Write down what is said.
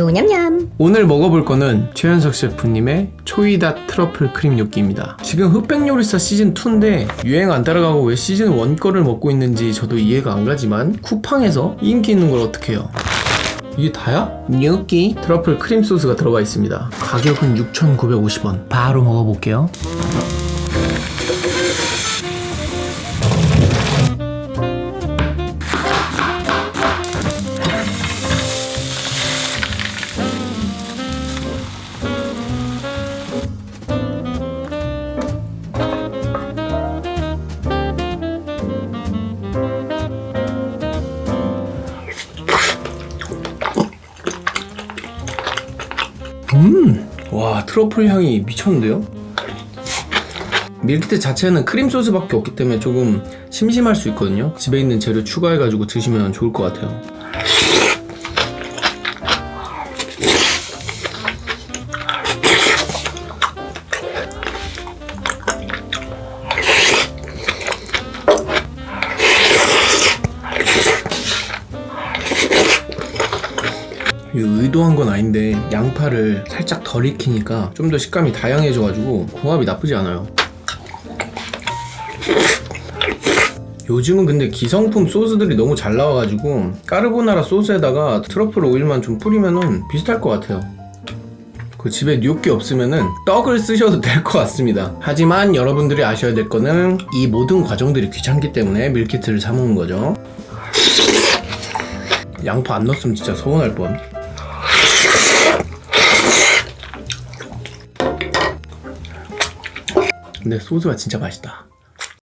조냠냠. 오늘 먹어볼 거는 최현석 셰프님의 초이다 트러플 크림 뇨끼입니다. 지금 흑백 요리사 시즌 2인데 유행 안 따라가고 왜 시즌 1 거를 먹고 있는지 저도 이해가 안 가지만 쿠팡에서 인기 있는 걸 어떻게 해요? 이게 다야? 뇨끼 트러플 크림 소스가 들어가 있습니다. 가격은 6,950원. 바로 먹어볼게요. 음, 와 트러플 향이 미쳤는데요? 밀키트 자체는 크림 소스밖에 없기 때문에 조금 심심할 수 있거든요. 집에 있는 재료 추가해가지고 드시면 좋을 것 같아요. 의도한 건 아닌데 양파를 살짝 덜 익히니까 좀 더 식감이 다양해져가지고 궁합이 나쁘지 않아요. 요즘은 근데 기성품 소스들이 너무 잘 나와가지고 까르보나라 소스에다가 트러플 오일만 좀 뿌리면은 비슷할 것 같아요. 그 집에 뇨끼 없으면은 떡을 쓰셔도 될 것 같습니다. 하지만 여러분들이 아셔야 될 거는 이 모든 과정들이 귀찮기 때문에 밀키트를 사 먹는 거죠. 양파 안 넣었으면 진짜 서운할 뻔. 근데 소스가 진짜 맛있다.